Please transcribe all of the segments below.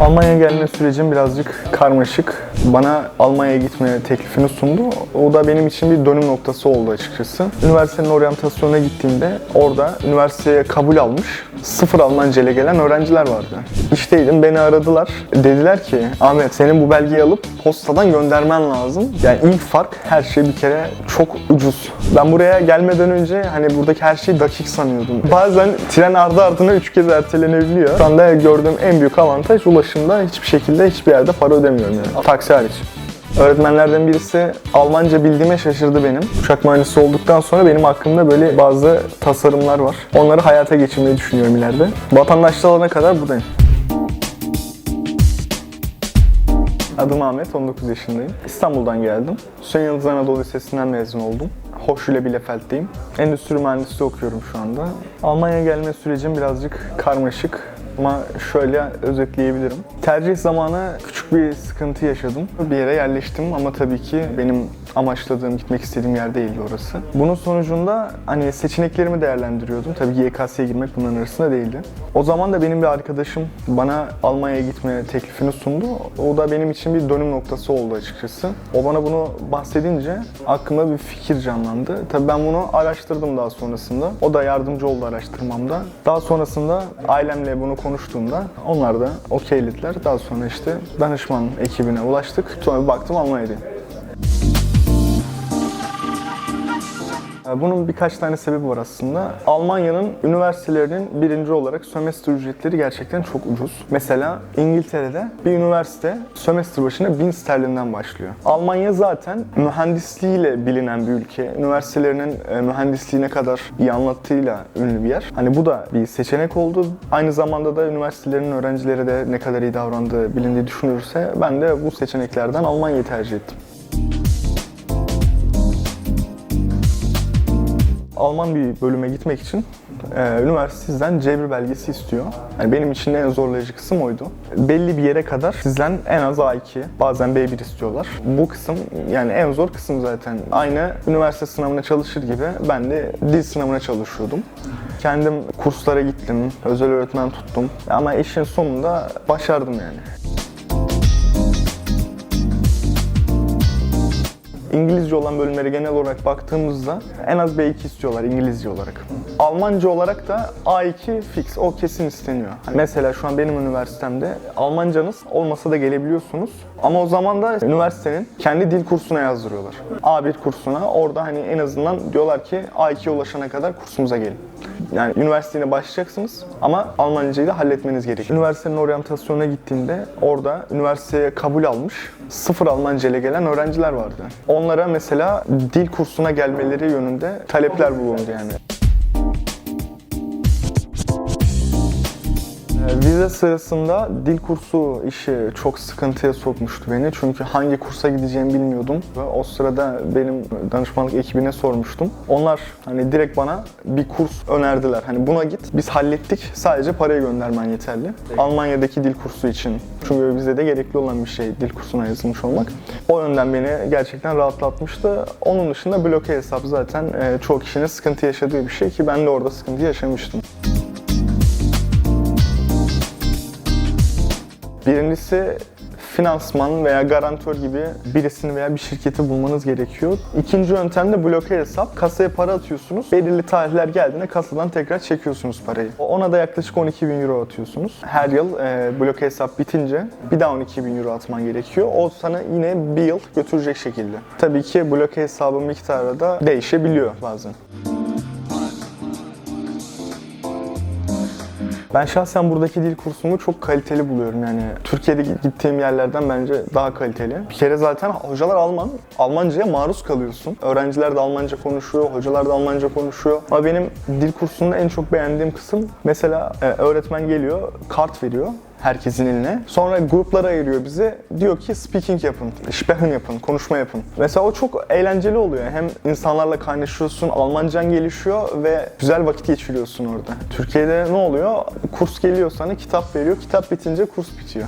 Almanya'ya gelme sürecim birazcık karmaşık. Bana Almanya'ya gitme teklifini sundu. O da benim için bir dönüm noktası oldu açıkçası. Üniversitenin oryantasyonuna gittiğimde orada üniversiteye kabul almış, sıfır Almanca ile gelen öğrenciler vardı. İşteydim, beni aradılar. Dediler ki, Ahmet senin bu belgeyi alıp postadan göndermen lazım. Yani ilk fark her şey bir kere çok ucuz. Ben buraya gelmeden önce hani buradaki her şeyi dakik sanıyordum. Bazen tren ardı ardına üç kez ertelenebiliyor. Şu anda gördüğüm en büyük avantaj ulaşımda hiçbir şekilde hiçbir yerde para ödemiyorum yani. Taksi hariç. Öğretmenlerden birisi Almanca bildiğime şaşırdı benim. Uçak mühendisi olduktan sonra benim hakkımda böyle bazı tasarımlar var. Onları hayata geçirmeyi düşünüyorum ileride. Vatandaşlığı alana kadar buradayım. Adım Ahmet, 19 yaşındayım. İstanbul'dan geldim. Hüseyin Yıldız Anadolu Lisesi'nden mezun oldum. Hochschule Bielefeld'deyim. Endüstri mühendisliği okuyorum şu anda. Almanya'ya gelme sürecim birazcık karmaşık ama şöyle özetleyebilirim. Tercih zamanı küçük bir sıkıntı yaşadım. Bir yere yerleştim ama tabii ki benim amaçladığım, gitmek istediğim yer değildi orası. Bunun sonucunda hani seçeneklerimi değerlendiriyordum. Tabii YKS'ye girmek bunların arasında değildi. O zaman da benim bir arkadaşım bana Almanya'ya gitme teklifini sundu. O da benim için bir dönüm noktası oldu açıkçası. O bana bunu bahsedince aklımda bir fikir canlandı. Tabii ben bunu araştırdım daha sonrasında. O da yardımcı oldu araştırmamda. Daha sonrasında ailemle bunu konuştuğumda onlar da okeylediler. Daha sonra işte danışman ekibine ulaştık. Sonra bir baktım Almanya'dayım. Bunun birkaç tane sebebi var aslında. Almanya'nın üniversitelerinin birinci olarak sömestr ücretleri gerçekten çok ucuz. Mesela İngiltere'de bir üniversite sömestr başına 1000 sterlinden başlıyor. Almanya zaten mühendisliğiyle bilinen bir ülke. Üniversitelerinin e, mühendisliğine kadar iyi anlattığıyla ünlü bir yer. Hani bu da bir seçenek oldu. Aynı zamanda da üniversitelerin öğrencileri de ne kadar iyi davrandığı bilindiği düşünülürse ben de bu seçeneklerden Almanya'yı tercih ettim. Alman bir bölüme gitmek için e, üniversite sizden C1 belgesi istiyor. Yani benim için en zorlayıcı kısım oydu. Belli bir yere kadar sizden en az A2, bazen B1 istiyorlar. Bu kısım yani en zor kısım zaten. Aynı üniversite sınavına çalışır gibi ben de dil sınavına çalışıyordum. Kendim kurslara gittim, özel öğretmen tuttum ama işin sonunda başardım yani. İngilizce olan bölümlere genel olarak baktığımızda en az B2 istiyorlar İngilizce olarak. Almanca olarak da A2 fix, o kesin isteniyor. Hani mesela şu an benim üniversitemde Almancanız olmasa da gelebiliyorsunuz. Ama o zaman da üniversitenin kendi dil kursuna yazdırıyorlar. A1 kursuna. Orada hani en azından diyorlar ki A2'ye ulaşana kadar kursumuza gelin. Yani üniversiteye başlayacaksınız ama Almancayı da halletmeniz gerekiyor. Üniversitenin oryantasyonuna gittiğimde orada üniversiteye kabul almış, sıfır Almanca ile gelen öğrenciler vardı. Onlara mesela dil kursuna gelmeleri yönünde talepler bulundu yani. Vize sırasında dil kursu işi çok sıkıntıya sokmuştu beni. Çünkü hangi kursa gideceğimi bilmiyordum. Ve o sırada benim danışmanlık ekibine sormuştum. Onlar hani direkt bana bir kurs önerdiler. Hani buna git, biz hallettik. Sadece parayı göndermen yeterli. Almanya'daki dil kursu için. Çünkü bize de gerekli olan bir şey dil kursuna yazılmış olmak. O yönden beni gerçekten rahatlatmıştı. Onun dışında bloke hesap zaten e, çoğu kişinin sıkıntı yaşadığı bir şey ki ben de orada sıkıntı yaşamıştım. Birincisi finansman veya garantör gibi birisini veya bir şirketi bulmanız gerekiyor. İkinci yöntem de bloke hesap. Kasaya para atıyorsunuz. Belirli tarihler geldiğinde kasadan tekrar çekiyorsunuz parayı. Ona da yaklaşık 12 bin euro atıyorsunuz. Her yıl e, bloke hesap bitince bir daha 12 bin euro atman gerekiyor. O sana yine bir yıl götürecek şekilde. Tabii ki bloke hesabın miktarı da değişebiliyor bazen. Ben şahsen buradaki dil kursumu çok kaliteli buluyorum yani. Türkiye'de gittiğim yerlerden bence daha kaliteli. Bir kere zaten hocalar Alman. Almanca'ya maruz kalıyorsun. Öğrenciler de Almanca konuşuyor, hocalar da Almanca konuşuyor. Ama benim dil kursunda en çok beğendiğim kısım mesela e, öğretmen geliyor, kart veriyor herkesin eline. Sonra gruplara ayırıyor bizi. Diyor ki speaking yapın, sprechen yapın, konuşma yapın. Mesela o çok eğlenceli oluyor. Hem insanlarla kaynaşıyorsun, Almancan gelişiyor ve güzel vakit geçiriyorsun orada. Türkiye'de ne oluyor? Kurs geliyor sana, kitap veriyor. Kitap bitince kurs bitiyor.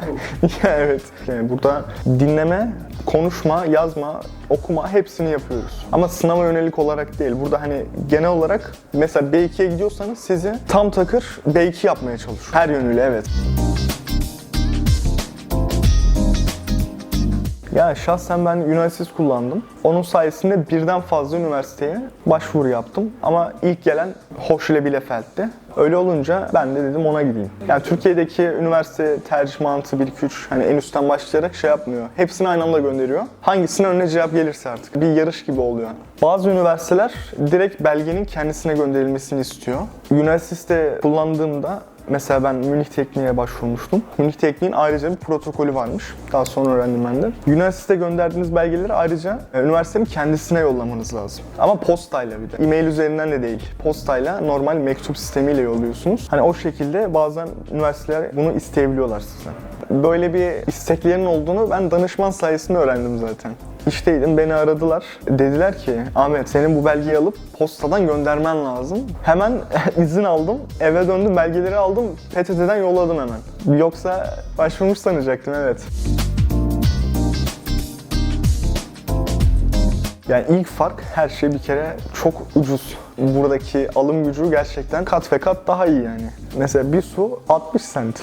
Ya evet. Yani burada dinleme, konuşma, yazma, okuma hepsini yapıyoruz. Ama sınava yönelik olarak değil. Burada hani genel olarak mesela B2'ye gidiyorsanız sizi tam takır B2 yapmaya çalışıyor. Her yönüyle evet. Ya şahsen ben Üniversitesi kullandım. Onun sayesinde birden fazla üniversiteye başvuru yaptım. Ama ilk gelen Hochschule Bielefeld'ti. Öyle olunca ben de dedim ona gideyim. Yani Türkiye'deki üniversite tercih mantığı 1-2-3 hani en üstten başlayarak şey yapmıyor. Hepsini aynı anda gönderiyor. Hangisine önüne cevap gelirse artık. Bir yarış gibi oluyor. Bazı üniversiteler direkt belgenin kendisine gönderilmesini istiyor. Üniversitede kullandığımda Mesela ben Münih Tekniğe başvurmuştum. Münih Tekniğin ayrıca bir protokolü varmış. Daha sonra öğrendim ben de. Üniversite gönderdiğiniz belgeleri ayrıca e, üniversitenin kendisine yollamanız lazım. Ama postayla bir de. E-mail üzerinden de değil. Postayla normal mektup sistemiyle yolluyorsunuz. Hani o şekilde bazen üniversiteler bunu isteyebiliyorlar sizden. Böyle bir isteklerinin olduğunu ben danışman sayesinde öğrendim zaten. İşteydim, beni aradılar. Dediler ki, Ahmet senin bu belgeyi alıp postadan göndermen lazım. Hemen izin aldım, eve döndüm, belgeleri aldım, PTT'den yolladım hemen. Yoksa başvurmuş sanacaktım, evet. Yani ilk fark her şey bir kere çok ucuz. Buradaki alım gücü gerçekten kat ve kat daha iyi yani. Mesela bir su 60 sent.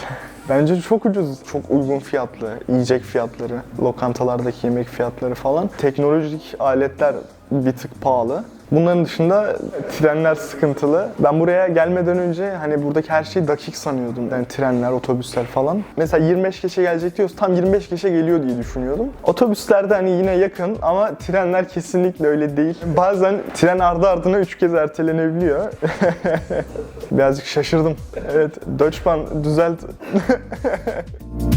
Bence çok ucuz. Çok uygun fiyatlı. Yiyecek fiyatları, lokantalardaki yemek fiyatları falan. Teknolojik aletler bir tık pahalı. Bunların dışında trenler sıkıntılı. Ben buraya gelmeden önce hani buradaki her şeyi dakik sanıyordum. Yani trenler, otobüsler falan. Mesela 25 geçe gelecek diyoruz. Tam 25 geçe geliyor diye düşünüyordum. Otobüslerde hani yine yakın ama trenler kesinlikle öyle değil. Bazen tren ardı ardına 3 kez ertelenebiliyor. Birazcık şaşırdım. Evet, Deutschbahn düzelt.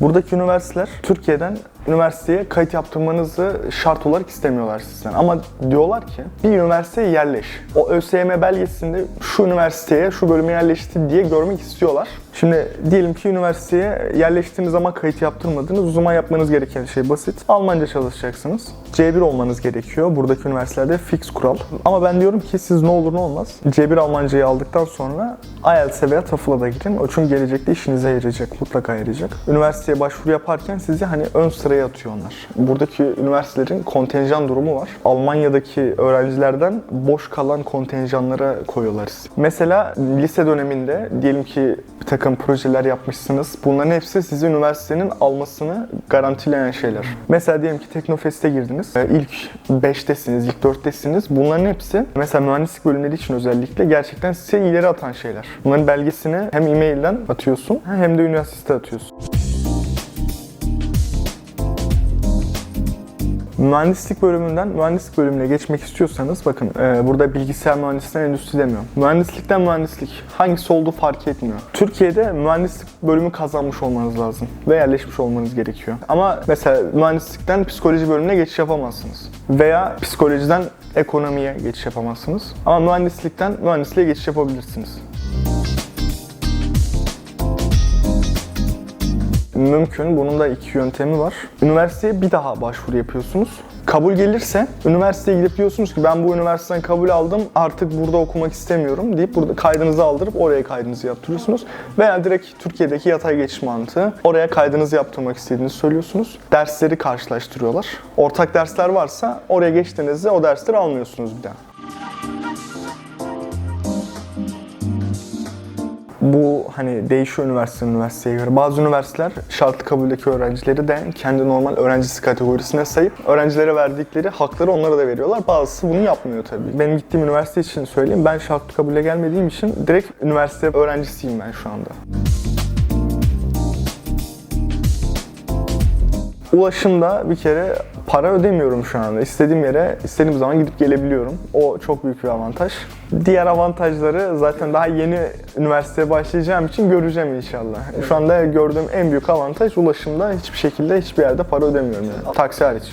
Buradaki üniversiteler Türkiye'den üniversiteye kayıt yaptırmanızı şart olarak istemiyorlar sizden. Ama diyorlar ki bir üniversiteye yerleş. O ÖSYM belgesinde şu üniversiteye, şu bölüme yerleşti diye görmek istiyorlar. Şimdi diyelim ki üniversiteye yerleştiğiniz ama kayıt yaptırmadınız. O zaman yapmanız gereken şey basit. Almanca çalışacaksınız. C1 olmanız gerekiyor. Buradaki üniversitelerde fix kural. Ama ben diyorum ki siz ne olur ne olmaz. C1 Almancayı aldıktan sonra IELTS'e veya TOEFL'a da girin. O çünkü gelecekte işinize yarayacak. Mutlaka yarayacak. Üniversiteye başvuru yaparken sizi hani ön sıraya atıyor onlar. Buradaki üniversitelerin kontenjan durumu var. Almanya'daki öğrencilerden boş kalan kontenjanlara koyuyorlar sizi. Mesela lise döneminde diyelim ki bir takım projeler yapmışsınız. Bunların hepsi sizi üniversitenin almasını garantileyen şeyler. Mesela diyelim ki Teknofest'e girdiniz. Ee, İlk 5'tesiniz, ilk 4'tesiniz. Bunların hepsi mesela mühendislik bölümleri için özellikle gerçekten size ileri atan şeyler. Bunların belgesini hem e-mailden atıyorsun hem de üniversitede atıyorsun. Mühendislik bölümünden mühendislik bölümüne geçmek istiyorsanız bakın e, burada bilgisayar mühendisliğinden endüstri demiyorum. Mühendislikten mühendislik hangisi olduğu fark etmiyor. Türkiye'de mühendislik bölümü kazanmış olmanız lazım ve yerleşmiş olmanız gerekiyor. Ama mesela mühendislikten psikoloji bölümüne geçiş yapamazsınız. Veya psikolojiden ekonomiye geçiş yapamazsınız. Ama mühendislikten mühendisliğe geçiş yapabilirsiniz. Mümkün. Bunun da iki yöntemi var. Üniversiteye bir daha başvuru yapıyorsunuz. Kabul gelirse üniversiteye gidip diyorsunuz ki ben bu üniversiteden kabul aldım artık burada okumak istemiyorum deyip burada kaydınızı aldırıp oraya kaydınızı yaptırıyorsunuz. Veya direkt Türkiye'deki yatay geçiş mantığı oraya kaydınızı yaptırmak istediğinizi söylüyorsunuz. Dersleri karşılaştırıyorlar. Ortak dersler varsa oraya geçtiğinizde o dersleri almıyorsunuz bir daha. Bu hani değişiyor üniversite üniversiteye göre. Bazı üniversiteler şartlı kabuldeki öğrencileri de kendi normal öğrencisi kategorisine sayıp öğrencilere verdikleri hakları onlara da veriyorlar. Bazısı bunu yapmıyor tabii. Benim gittiğim üniversite için söyleyeyim. Ben şartlı kabule gelmediğim için direkt üniversite öğrencisiyim ben şu anda. Ulaşımda bir kere para ödemiyorum şu anda. İstediğim yere istediğim zaman gidip gelebiliyorum. O çok büyük bir avantaj. Diğer avantajları zaten daha yeni üniversiteye başlayacağım için göreceğim inşallah. Şu anda gördüğüm en büyük avantaj ulaşımda hiçbir şekilde hiçbir yerde para ödemiyorum yani. Taksi hariç.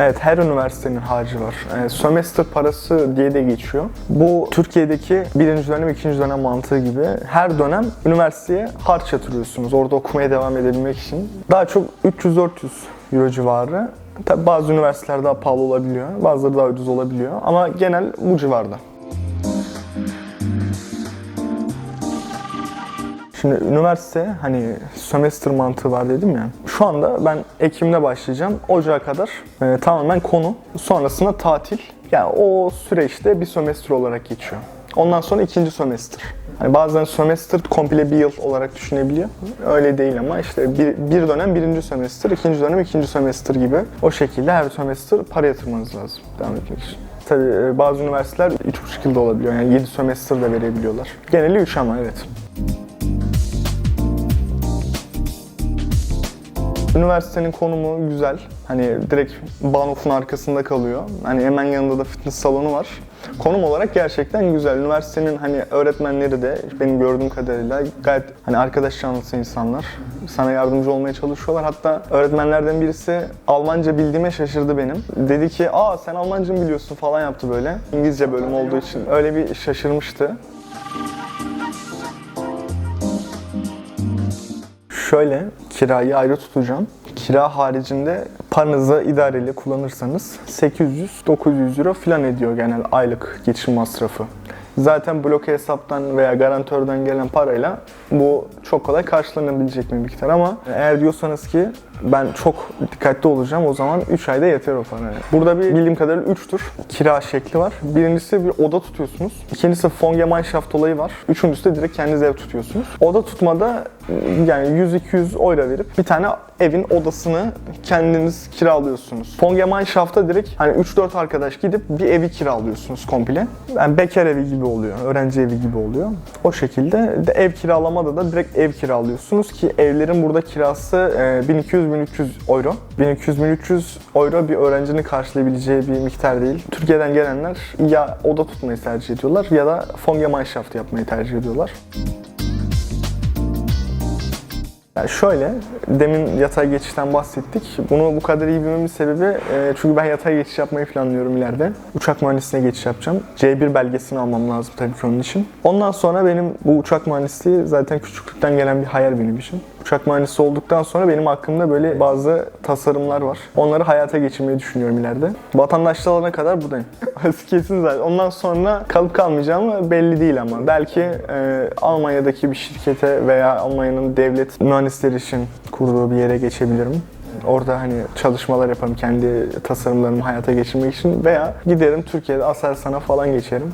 Evet, her üniversitenin harcı var. E, sömestr parası diye de geçiyor. Bu Türkiye'deki birinci dönem, ikinci dönem mantığı gibi her dönem üniversiteye harç yatırıyorsunuz orada okumaya devam edebilmek için. Daha çok 300-400 euro civarı. Tabi bazı üniversiteler daha pahalı olabiliyor, bazıları daha ucuz olabiliyor ama genel bu civarda. Şimdi üniversite hani sömestr mantığı var dedim ya. Şu anda ben Ekim'de başlayacağım. Ocağa kadar e, tamamen konu. Sonrasında tatil. Yani o süreçte bir sömestr olarak geçiyor. Ondan sonra ikinci sömestr. Hani bazen sömestr komple bir yıl olarak düşünebiliyor. Öyle değil ama işte bir, bir dönem birinci sömestr, ikinci dönem ikinci sömestr gibi. O şekilde her sömestr para yatırmanız lazım devam etmek için. Tabii e, bazı üniversiteler 3,5 yılda olabiliyor. Yani 7 sömestr de verebiliyorlar. Geneli 3 ama evet. Üniversitenin konumu güzel. Hani direkt Banof'un arkasında kalıyor. Hani hemen yanında da fitness salonu var. Konum olarak gerçekten güzel. Üniversitenin hani öğretmenleri de benim gördüğüm kadarıyla gayet hani arkadaş canlısı insanlar. Sana yardımcı olmaya çalışıyorlar. Hatta öğretmenlerden birisi Almanca bildiğime şaşırdı benim. Dedi ki aa sen Almanca mı biliyorsun falan yaptı böyle. İngilizce bölüm olduğu için öyle bir şaşırmıştı. Şöyle kirayı ayrı tutacağım. Kira haricinde paranızı idareli kullanırsanız 800-900 euro falan ediyor genel aylık geçim masrafı. Zaten bloke hesaptan veya garantörden gelen parayla bu çok kolay karşılanabilecek bir miktar ama eğer diyorsanız ki ben çok dikkatli olacağım o zaman 3 ayda yeter o para. Burada bir bildiğim kadarıyla 3 tür kira şekli var. Birincisi bir oda tutuyorsunuz. İkincisi Fongemeinschaft olayı var. Üçüncüsü de direkt kendiniz ev tutuyorsunuz. Oda tutmada yani 100-200 euro verip bir tane evin odasını kendiniz kiralıyorsunuz. Fongemeinschaft'ta direkt hani 3-4 arkadaş gidip bir evi kiralıyorsunuz komple. Yani bekar evi gibi oluyor, öğrenci evi gibi oluyor. O şekilde de ev kiralamada da direkt ev kiralıyorsunuz ki evlerin burada kirası e, 1200-1300 euro. 1200-1300 euro bir öğrencinin karşılayabileceği bir miktar değil. Türkiye'den gelenler ya oda tutmayı tercih ediyorlar ya da Fongemeinschaft yapmayı tercih ediyorlar. Yani şöyle, demin yatay geçişten bahsettik. Bunu bu kadar iyi bilmemin sebebi e, çünkü ben yatay geçiş yapmayı planlıyorum ileride. Uçak mühendisliğine geçiş yapacağım. C1 belgesini almam lazım tabii ki onun için. Ondan sonra benim bu uçak mühendisliği zaten küçüklükten gelen bir hayal benim için. Uçak mühendisi olduktan sonra benim hakkımda böyle bazı tasarımlar var. Onları hayata geçirmeyi düşünüyorum ileride. Vatandaşlık alana kadar buradayım. Kesin zaten. Ondan sonra kalıp kalmayacağım belli değil ama. Belki e, Almanya'daki bir şirkete veya Almanya'nın devlet mühendisleri için kurduğu bir yere geçebilirim. Orada hani çalışmalar yaparım kendi tasarımlarımı hayata geçirmek için veya giderim Türkiye'de Aselsan'a falan geçerim.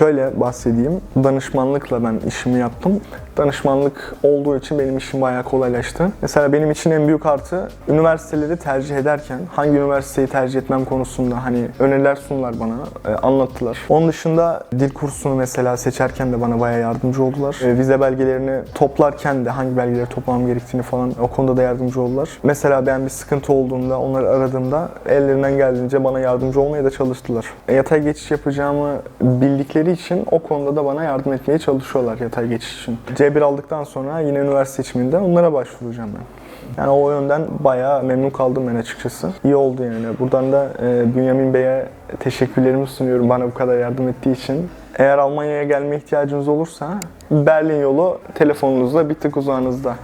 Şöyle bahsedeyim. Danışmanlıkla ben işimi yaptım. Danışmanlık olduğu için benim işim bayağı kolaylaştı. Mesela benim için en büyük artı üniversiteleri tercih ederken hangi üniversiteyi tercih etmem konusunda hani öneriler sundular bana, e, anlattılar. Onun dışında dil kursunu mesela seçerken de bana bayağı yardımcı oldular. E, vize belgelerini toplarken de hangi belgeleri toplamam gerektiğini falan o konuda da yardımcı oldular. Mesela ben bir sıkıntı olduğunda onları aradığımda ellerinden geldiğince bana yardımcı olmaya da çalıştılar. E, yatay geçiş yapacağımı bildikleri için o konuda da bana yardım etmeye çalışıyorlar yatay geçiş için. C1 aldıktan sonra yine üniversite seçiminde onlara başvuracağım ben. Yani o yönden bayağı memnun kaldım ben açıkçası. İyi oldu yani. Buradan da e, Bünyamin Bey'e teşekkürlerimi sunuyorum bana bu kadar yardım ettiği için. Eğer Almanya'ya gelme ihtiyacınız olursa Berlin yolu telefonunuzda bir tık uzağınızda.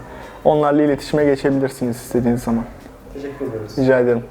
Onlarla iletişime geçebilirsiniz istediğiniz zaman. Teşekkür ediyoruz. Rica ederim.